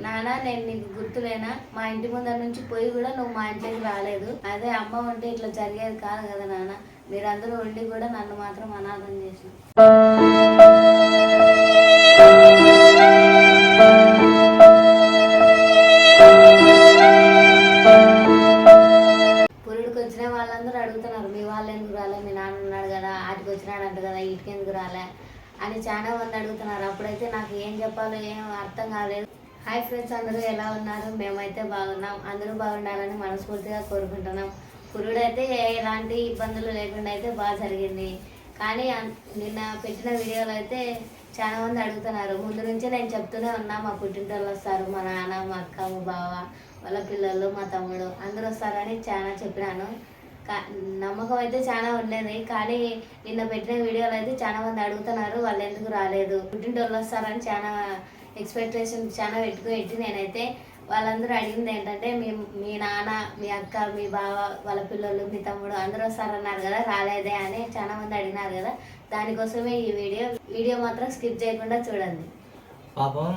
నాన్న నేను నీకు గుర్తులేనా? మా ఇంటి ముందర నుంచి పోయి కూడా నువ్వు మా ఇంటికి రాలేదు. అదే అమ్మ ఉంటే ఇట్లా జరిగేది కాదు కదా నాన్న మీరందరూ ఉండి కూడా నన్ను మాత్రం అనాథం చేసిన పురుడికి వచ్చిన వాళ్ళందరూ అడుగుతున్నారు మీ వాళ్ళు ఎందుకు రాలే? మీ నాన్న ఉన్నాడు కదా ఆటికి వచ్చినాడంట కదా ఇటుకెందుకు రాలే? అని చాలా మంది అడుగుతున్నారు. అప్పుడైతే నాకు ఏం చెప్పాలో ఏం అర్థం కాలేదు. హాయ్ ఫ్రెండ్స్ అందరూ ఎలా ఉన్నారు? మేమైతే బాగున్నాం. అందరూ బాగుండాలని మనస్ఫూర్తిగా కోరుకుంటున్నాం. పురుడైతే ఎలాంటి ఇబ్బందులు లేకుండా అయితే బాగా జరిగింది. కానీ నిన్న పెట్టిన వీడియోలో అయితే చాలా మంది అడుగుతున్నారు. ముందు నుంచే నేను చెప్తూనే ఉన్నా మా పుట్టింటోళ్ళు వస్తారు. మా నాన్న మా అక్క మా బావ వాళ్ళ పిల్లలు మా తమ్ముడు అందరూ వస్తారని చాలా చెప్పినాను. కా- నమ్మకం అయితే చాలా ఉండేది. కానీ నిన్న పెట్టిన వీడియోలో అయితే చాలా మంది అడుగుతున్నారు వాళ్ళు ఎందుకు రాలేదు? పుట్టింటోళ్ళు వస్తారని చాలా ఎక్స్పెక్టేషన్ చాలా పెట్టుకుని పెట్టి నేనైతే వాళ్ళందరూ అడిగింది ఏంటంటే మీ మీ నాన్న మీ అక్క మీ బావ వాళ్ళ పిల్లలు మీ తమ్ముడు అందరూ వస్తారన్నారు కదా రాలేదే అని చాలా మంది అడిగినారు కదా. దానికోసమే ఈ వీడియో వీడియో మాత్రం స్కిప్ చేయకుండా చూడండి. పాపం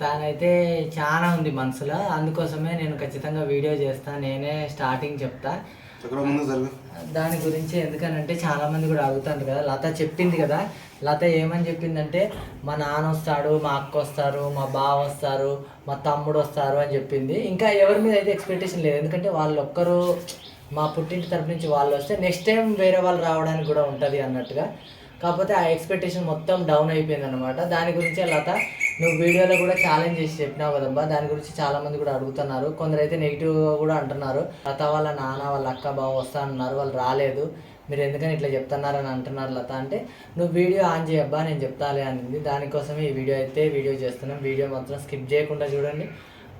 తానైతే చాలా ఉంది మనసులో. అందుకోసమే నేను ఖచ్చితంగా వీడియో చేస్తాను నేనే స్టార్టింగ్ చెప్తా. దాని గురించి ఎందుకనంటే చాలా మంది కూడా అడుగుతారు కదా. లత చెప్పింది కదా. లత ఏమని చెప్పిందంటే మా నాన్న వస్తాడు మా అక్క వస్తారు మా బావ వస్తారు మా తమ్ముడు వస్తారు అని చెప్పింది. ఇంకా ఎవరి మీద అయితే ఎక్స్పెక్టేషన్ లేదు. ఎందుకంటే వాళ్ళు ఒక్కరు మా పుట్టింటి తరపు నుంచి వాళ్ళు వస్తే నెక్స్ట్ టైం వేరే వాళ్ళు రావడానికి కూడా ఉంటుంది అన్నట్టుగా. కాకపోతే ఆ ఎక్స్పెక్టేషన్ మొత్తం డౌన్ అయిపోయింది అనమాట దాని గురించే లత నువ్వు వీడియోలో కూడా ఛాలెంజ్ చేసి చెప్పినావు కదమ్మా దాని గురించి చాలా మంది కూడా అడుగుతున్నారు. కొందరైతే నెగిటివ్ కూడా అంటున్నారు. లత వాళ్ళ నాన్న వాళ్ళ అక్క బావ వస్తా అన్నారు. వాళ్ళు రాలేదు. మీరు ఎందుకని ఇట్లా చెప్తున్నారని అంటున్నారు లత అంటే నువ్వు వీడియో ఆన్ చేయబ్బా నేను చెప్తాలే అనింది. దానికోసమే ఈ వీడియో అయితే వీడియో చేస్తున్నాం. వీడియో మాత్రం స్కిప్ చేయకుండా చూడండి.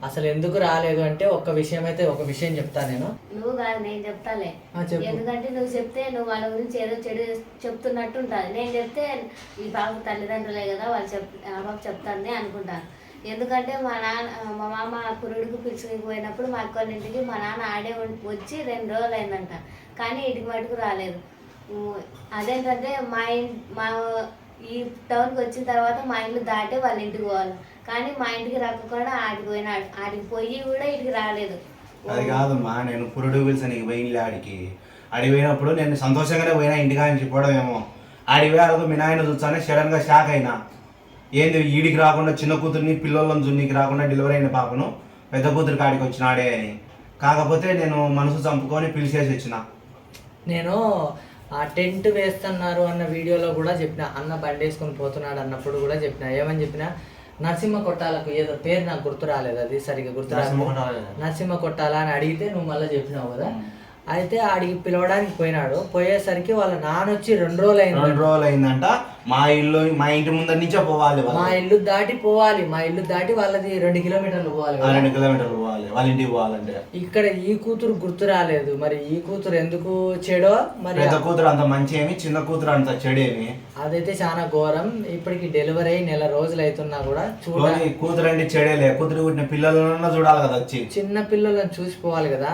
అసలు ఎందుకు రాలేదు అంటే ఒక విషయం అయితే ఒక విషయం చెప్తాను నేను. నువ్వు కాదు నేను చెప్తాలే. ఆ, చెప్పు. ఎందుకంటే నువ్వు చెప్తే నువ్వు వాళ్ళ గురించి ఏదో చెడు చెప్తున్నట్టు ఉంటుంది నేను చెప్తే ఈ బాబు తల్లిదండ్రులే కదా వాళ్ళు చెప్ ఆ బాబు చెప్తానని అనుకుంటాను ఎందుకంటే మా నాన్న మా మామ పురుడికి పిలుచుకుని పోయినప్పుడు మా అక్క వాళ్ళ ఇంటికి మా నాన్న ఆడే ఉం- వచ్చి రెండు రోజులు అయిందంట కానీ ఇటుకి మటుకు రాలేదు. అదేంటంటే మా ఇన్ మా ఈ టౌన్కి వచ్చిన తర్వాత మా ఇల్లు దాటే వాళ్ళ ఇంటికి పోవాలి. కానీ మా ఇంటికి రాకుండా ఆడికి పోయినాడు ఆడికి పోయి కూడా ఇటుకి రాలేదు. అది కాదమ్మా నేను పురుడు పిలిచి పోయింది ఆడికి. ఆడికి పోయినప్పుడు నేను సంతోషంగానే పోయినా ఇంటికా నుంచి పోవడం ఏమో ఆడికి పోయి అడుగు మీ నాయన చూస్తానే సడన్గా షాక్ అయినా. ఏంది ఈడికి రాకుండా చిన్న కూతుర్ని పిల్లలను జున్నికి రాకుండా డెలివరీ అయిన పాపను పెద్ద కూతురికి ఆడికి వచ్చినాడే అని. కాకపోతే నేను మనసు చంపుకొని పిలిచేసి వచ్చిన. నేను ఆ టెంట్ వేస్తున్నారు అన్న వీడియోలో కూడా చెప్పిన అన్న బండి వేసుకొని పోతున్నాడు అన్నప్పుడు కూడా చెప్పిన. ఏమని చెప్పిన నరసింహ కొట్టాలకు ఏదో పేరు నాకు గుర్తు రాలేదు అది సరిగ్గా గుర్తు నరసింహ రాలేదు కొట్టాల. నరసింహ కొట్టాల అని అడిగితే నువ్వు మళ్ళీ చెప్పినావు కదా. అయితే ఆడికి పిలవడానికి పోయినాడు. పోయేసరికి వాళ్ళ నాన్న వచ్చి రెండు రోజులు రెండు అయింది రోజులు అయిందంట మా ఇల్లు మా ఇంటి ముందర నుంచే పోవాలి వాళ్ళు. మా ఇల్లు దాటి పోవాలి. మా ఇల్లు దాటి వాళ్ళది రెండు కిలోమీటర్లు పోవాలి ఆ కదా. రెండు కిలోమీటర్లు పోవాలి. వాళ్ళ ఇంటికి పోవాలంటే. ఇక్కడ ఈ కూతురు గుర్తు రాలేదు. మరి ఈ కూతురు ఎందుకు చెడో మరి పెద్ద కూతురు అంత మంచి ఏమి చిన్న కూతురు అంత చెడేమి? అదైతే చాలా ఘోరం. ఇప్పటికి డెలివరీ అయి నెల రోజులు అవుతున్నా కూడా చూడ పోనీ కూతురు అంటే చెడేలే. కూతురు పుట్టిన పిల్లలన్నా చూడాలి కదా వచ్చి. చిన్న పిల్లలను చూసిపోవాలి కదా.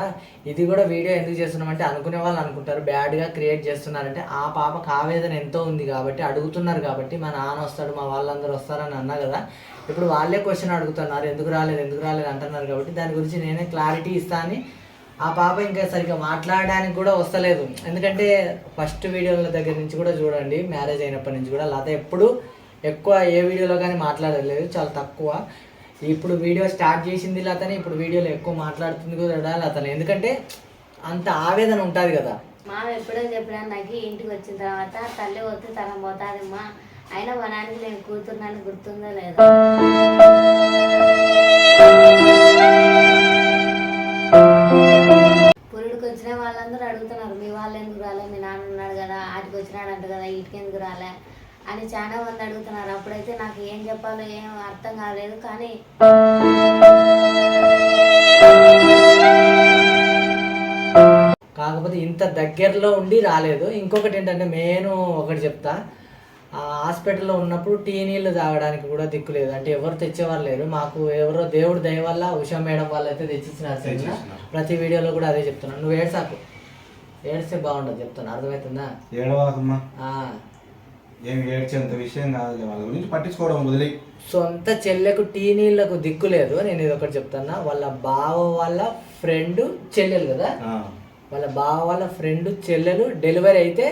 ఇది కూడా వీడియో ఎందుకు చేస్తున్నామంటే అనుకునే వాళ్ళు అనుకుంటారు. బ్యాడ్గా క్రియేట్ చేస్తున్నారంటే ఆ పాపకు ఆవేదన ఎంతో ఉంది కాబట్టి వస్తున్నారు కాబట్టి మా నాన్న వస్తాడు మా వాళ్ళందరూ వస్తారని అన్నా కదా. ఇప్పుడు వాళ్ళే క్వశ్చన్ అడుగుతున్నారు ఎందుకు రాలేదు ఎందుకు రాలేదు అంటున్నారు కాబట్టి దాని గురించి నేనే క్లారిటీ ఇస్తాను ఆ పాప ఇంకా సరిగ్గా మాట్లాడడానికి కూడా వస్తలేదు. ఎందుకంటే ఫస్ట్ వీడియోల దగ్గర నుంచి కూడా చూడండి మ్యారేజ్ అయినప్పటి నుంచి కూడా లత ఎప్పుడు ఎక్కువ ఏ వీడియోలో కానీ మాట్లాడలేదు చాలా తక్కువ. ఇప్పుడు వీడియో స్టార్ట్ చేసింది లతనే ఇప్పుడు వీడియోలో ఎక్కువ మాట్లాడుతుంది కూడా లతనే. ఎందుకంటే అంత ఆవేదన ఉంటుంది కదా. మామ ఎప్పుడో చెప్పినా నాకు ఇంటికి వచ్చిన తర్వాత తల్లి వస్తే తరం పోతాదమ్మా. అయినా వనానికి నేను కూతున్నాను గుర్తుందో లేదో. పురుడికి వచ్చిన వాళ్ళందరూ అడుగుతున్నారు మీ వాళ్ళు ఎందుకు రాలే మీ నాన్న ఉన్నాడు కదా ఆటికి వచ్చినాడంట కదా ఇటుకి ఎందుకు రాలే అని చాలా మంది అడుగుతున్నారు. అప్పుడైతే నాకు ఏం చెప్పాలో ఏం అర్థం కాలేదు కానీ కాకపోతే ఇంత దగ్గరలో ఉండి రాలేదు. ఇంకొకటి ఏంటంటే నేను ఒకటి చెప్తా. ఆ హాస్పిటల్లో ఉన్నప్పుడు టీ నీళ్ళు తాగడానికి కూడా దిక్కు లేదు. అంటే ఎవరు తెచ్చేవారు లేరు. మాకు ఎవరో దేవుడి దయ వల్ల ఉషా మేడం వాళ్ళు అయితే తెచ్చిచ్చినారు. ప్రతి వీడియోలో కూడా అదే చెప్తున్నాను నువ్వు ఏడ్సాకు. ఏడిస్తే బాగుండదు చెప్తాను అర్థమవుతుందా ఏడవాకమ్మా. ఏం ఏడ్చేంత విషయం కాదులే వాళ్ళ గురించి పట్టించుకోవడం వదిలే సొంత చెల్లెకు టీనీళ్ళకు దిక్కు లేదు. నేను ఇది ఒకటి చెప్తున్నా. వాళ్ళ బావ వాళ్ళ ఫ్రెండ్ చెల్లెలు కదా? వాళ్ళ బావ వాళ్ళ ఫ్రెండ్ చెల్లెలు డెలివరీ అయితే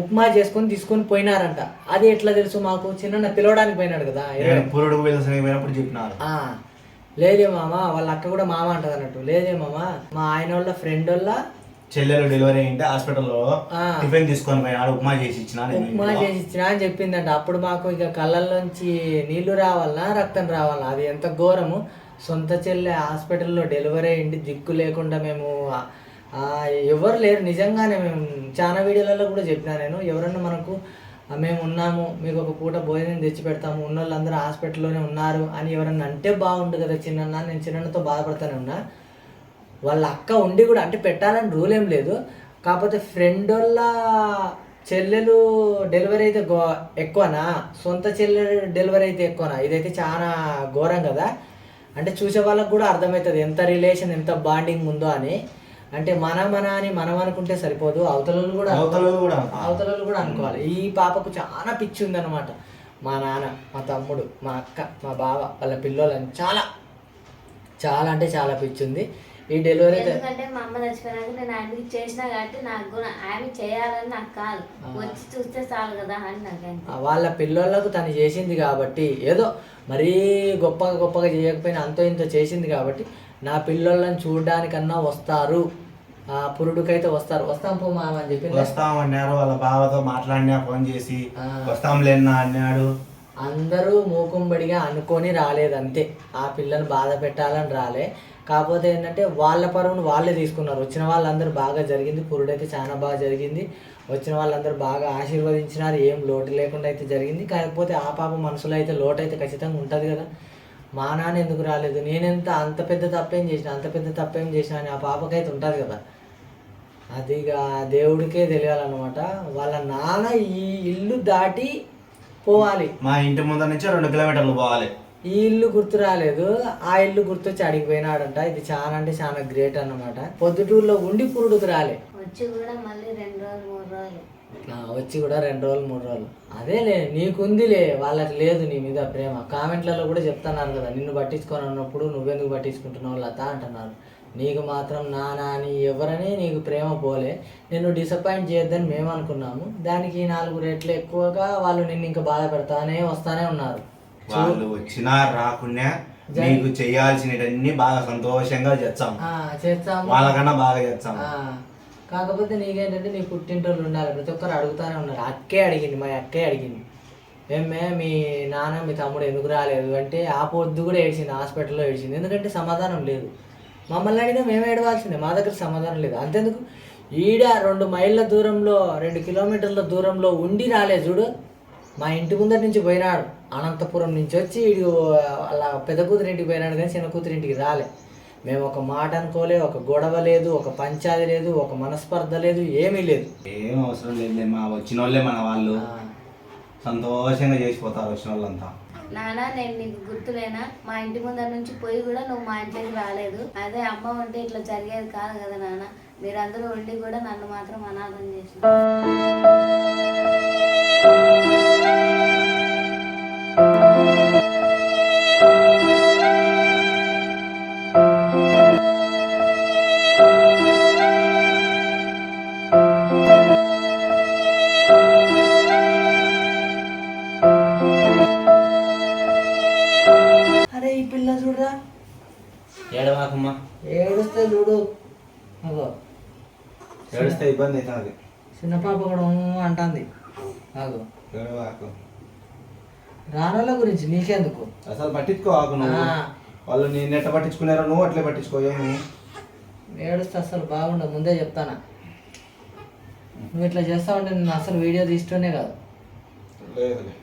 ఉప్మా చేసుకొని తీసుకొని పోయినారంట. అది ఎట్లా తెలుసు మాకు? చిన్న పిలవడానికి పోయినాడు కదా పోయినప్పుడు చెప్పినారు. లేదే మామ వాళ్ళ అక్క కూడా మామ అంటది అన్నట్టు. లేదే మామ మా ఆయన వాళ్ళ ఫ్రెండ్ వాళ్ళ చెల్లెలు డెలివరీ అయింటే హాస్పిటల్లో. టిఫిన్ తీసుకొని పోయినాడు ఉప్మా చేసి ఇచ్చిన ఉప్మా. చేసి ఇచ్చినా అని చెప్పిందంట. అప్పుడు మాకు ఇక కళ్ళల్లోంచి నీళ్ళు రావాలనా రక్తం రావాలా అది ఎంత ఘోరము. సొంత చెల్లె హాస్పిటల్లో డెలివరీ అయ్యింది దిక్కు లేకుండా మేము ఎవరు లేరు. నిజంగానే మేము చాలా వీడియోలలో కూడా చెప్పినా నేను. ఎవరన్నా మనకు మేము ఉన్నాము మీకు ఒక పూట భోజనం తెచ్చి పెడతాము ఉన్న వాళ్ళందరూ హాస్పిటల్లోనే ఉన్నారు అని ఎవరన్నా అంటే బాగుండు కదా చిన్న నేను చిన్నతో బాధపడతానే ఉన్నా. వాళ్ళ అక్క ఉండి కూడా అంటే పెట్టాలని రూల్ ఏం లేదు. కాకపోతే ఫ్రెండ్ వాళ్ళ చెల్లెలు డెలివరీ అయితే గో ఎక్కువనా? సొంత చెల్లెలు డెలివరీ అయితే ఎక్కువనా? ఇదైతే చాలా ఘోరం కదా. అంటే చూసే వాళ్ళకు కూడా అర్థమవుతుంది ఎంత రిలేషన్ ఎంత బాండింగ్ ఉందో అని. అంటే మన మన అని మనం అనుకుంటే సరిపోదు అవతలలో కూడా అవతల కూడా అవతలలో కూడా అనుకోవాలి. ఈ పాపకు చాలా పిచ్చి ఉందన్నమాట మా నాన్న మా తమ్ముడు మా అక్క మా బావ వాళ్ళ పిల్లోలని చాలా చాలా అంటే చాలా పిచ్చి ఉంది ఈ డెలివరీ ఎందుకంటే మా అమ్మ చచ్చిపోయినాక నేను ఆయనకి చేసినా కాబట్టి నాకు కూడా ఆయన చేయాలని నాకు కాదు. వచ్చి చూస్తే చాలు కదా అని నాకు వాళ్ళ పిల్లోళ్ళకు తను చేసింది కాబట్టి ఏదో మరీ గొప్పగా గొప్పగా చేయకపోయినా అంతో ఇంతో చేసింది కాబట్టి నా పిల్లోళ్ళని చూడడానికన్నా వస్తారు. ఆ పురుడుకైతే వస్తారు. వస్తాం పో మామ అని చెప్పింది వస్తామన్నారు వాళ్ళ బావతో మాట్లాడినా ఫోన్ చేసి. వస్తాంలేనా అన్నాడు. అందరూ మూకుంబడిగా అనుకొని రాలేదు అంతే. ఆ పిల్లని బాధ పెట్టాలని రాలే. కాకపోతే ఏంటంటే వాళ్ళ పరువును వాళ్ళే తీసుకున్నారు. వచ్చిన వాళ్ళందరూ బాగా జరిగింది. పురుడైతే చాలా బాగా జరిగింది. వచ్చిన వాళ్ళందరూ బాగా ఆశీర్వదించినారు. ఏం లోటు లేకుండా అయితే జరిగింది. కాకపోతే ఆ పాప మనసులో అయితే లోటు అయితే ఖచ్చితంగా ఉంటుంది కదా. మా నాన్న ఎందుకు రాలేదు? నేనెంత అంత పెద్ద తప్పేం చేసిన అంత పెద్ద తప్పేం చేసిన అని ఆ పాపకైతే ఉంటుంది కదా. అది ఇక దేవుడికే తెలియాలన్నమాట. వాళ్ళ నాన్న ఈ ఇల్లు దాటి పోవాలి. మా ఇంటి ముందర నుంచి రెండు కిలోమీటర్లు పోవాలి. ఈ ఇల్లు గుర్తు రాలేదు. ఆ ఇల్లు గుర్తొచ్చి అడిగిపోయినాడంట. ఇది చాలా అంటే చాలా గ్రేట్ అన్నమాట. పొద్దుటూరులో ఉండి పురుడుకు రాలే. వచ్చి కూడా మళ్ళీ రెండు రోజులు మూడు రోజులు. వచ్చి కూడా రెండు రోజులు మూడు రోజులు. అదేలే నీకుందిలే వాళ్ళకి లేదు నీ మీద ప్రేమ. కామెంట్లలో కూడా చెప్తున్నారు కదా నిన్ను పట్టించుకొని అన్నప్పుడు నువ్వెందుకు పట్టించుకుంటున్నావు లత అంటున్నారు. నీకు మాత్రం నానా అని ఎవరని నీకు ప్రేమ పోలే. నిన్ను డిసప్పాయింట్ చేయొద్దని మేము అనుకున్నాము. దానికి నాలుగు రెట్లు ఎక్కువగా వాళ్ళు నిన్ను ఇంకా బాధ పెడతానే వస్తానే ఉన్నారు. వాళ్ళు వచ్చినా రాకున్నా నీకు చేయాల్సినవన్నీ బాగా సంతోషంగా చేస్తాం ఆ, చేస్తాము. వాళ్ళకన్నా బాగా చేస్తాం ఆ, కాకపోతే నీకేంటంటే నీ పుట్టింటోళ్ళు ఉండాలి. ప్రతి ఒక్కరు అడుగుతానే ఉన్నారు. అక్కే అడిగింది మా అక్కే అడిగింది. మేమే మీ నాన్న మీ తమ్ముడు ఎందుకు రాలేదు? అంటే ఆ పొద్దు కూడా ఏడ్చింది హాస్పిటల్లో ఏడ్చింది. ఎందుకంటే సమాధానం లేదు. మమ్మల్ని అడిగినా మేము ఏడవాల్సిందే. మా దగ్గర సమాధానం లేదు. అంతెందుకు? ఈడ రెండు మైళ్ళ దూరంలో రెండు కిలోమీటర్ల దూరంలో ఉండి రాలేదు చూడు. మా ఇంటి ముందర నుంచి పోయినాడు. అనంతపురం నుంచి వచ్చి ఈడు అలా పెద్ద కూతురింటికి పోయినాడు కానీ చిన్న కూతురింటికి రాలే. మేము ఒక మాట అనుకోలే ఒక గొడవ లేదు ఒక పంచాది లేదు ఒక మనస్పర్ధ లేదు ఏమీ లేదు. ఏం అవసరం లేదు మా వచ్చిన వాళ్ళే మన వాళ్ళు. సంతోషంగా చేసిపోతారు వచ్చిన వాళ్ళంతా నాన్న నేను నీకు గుర్తులేనా? మా ఇంటి ముందర నుంచి పోయి కూడా నువ్వు మా ఇంట్లోకి రాలేదు. అదే అమ్మ ఉంటే ఇట్లా జరిగేది కాదు కదా నాన్న మీరందరూ ఉండి కూడా నన్ను మాత్రం అనాథం చేసిన అరే ఏడవాకమ్మా ఏడుస్తే చూడు. అగో. ఏడిస్తే ఇబ్బంది అవుతుంది. చిన్న పాప కూడా అంటుంది. అగో. ఏడవాకు రానోళ్ళ గురించి నీకెందుకు? అసలు పట్టించుకోవాకు నువ్వు. ఆ. వాళ్ళు నేను ఎట్లా పట్టించుకున్నారో నువ్వు అట్లే పట్టించుకో ఏమి? ఏడుస్తే అసలు బాగుండదు. ముందే చెప్తానా? నువ్వు ఇట్లా చేస్తావంటే నేను అసలు వీడియో తీస్తూనే కాదు. లేదులే.